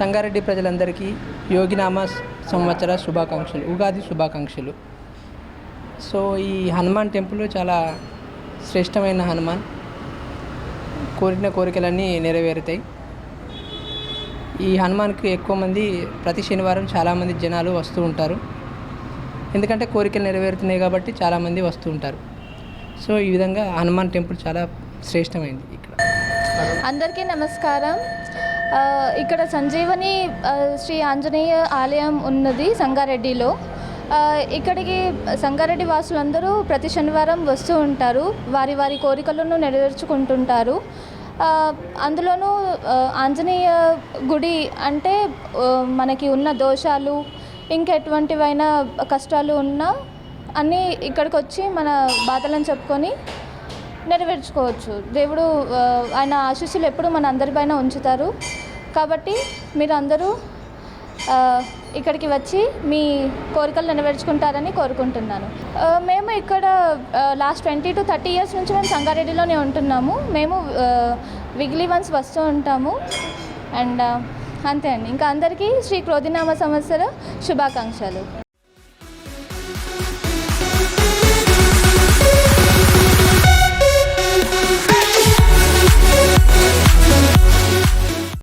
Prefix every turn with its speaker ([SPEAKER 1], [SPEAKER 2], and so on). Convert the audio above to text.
[SPEAKER 1] సంగారెడ్డి ప్రజలందరికీ యోగినామ సంవత్సర శుభాకాంక్షలు ఉగాది శుభాకాంక్షలు. సో ఈ హనుమాన్ టెంపుల్ చాలా శ్రేష్టమైన హనుమాన్. కోరిన కోరికలన్నీ నెరవేరుతాయి. ఈ హనుమాన్కి ఎక్కువ మంది ప్రతి శనివారం చాలామంది జనాలు వస్తూ ఉంటారు. ఎందుకంటే కోరికలు నెరవేరుతున్నాయి కాబట్టి చాలామంది వస్తూ ఉంటారు. సో ఈ విధంగా హనుమాన్ టెంపుల్ చాలా శ్రేష్టమైంది ఇక్కడ.
[SPEAKER 2] అందరికీ నమస్కారం. ఇక్కడ సంజీవని శ్రీ ఆంజనేయ ఆలయం ఉన్నది సంగారెడ్డిలో. ఇక్కడికి సంగారెడ్డి వాసులందరూ ప్రతి శనివారం వస్తూ ఉంటారు. వారి వారి కోరికలను నెరవేర్చుకుంటుంటారు. అందులోనూ ఆంజనేయ గుడి అంటే మనకి ఉన్న దోషాలు ఇంకెటువంటివైనా కష్టాలు ఉన్నా అన్నీ ఇక్కడికి వచ్చి మన బాధలను చెప్పుకొని నెరవేర్చుకోవచ్చు. దేవుడు ఆయన ఆశీస్సులు ఎప్పుడు మన అందరిపైన ఉంచుతారు. కాబట్టి మీరు అందరూ ఇక్కడికి వచ్చి మీ కోరికలు నెరవేర్చుకుంటారని కోరుకుంటున్నాను. మేము ఇక్కడ last twenty two thirty years నుంచి మేము సంగారెడ్డిలోనే ఉంటున్నాము. మేము విగ్లీ వన్స్ వస్తూ ఉంటాము. అండ్ అంతే అండి. ఇంకా అందరికీ శ్రీ క్రోధినామ సంవత్సర శుభాకాంక్షలు.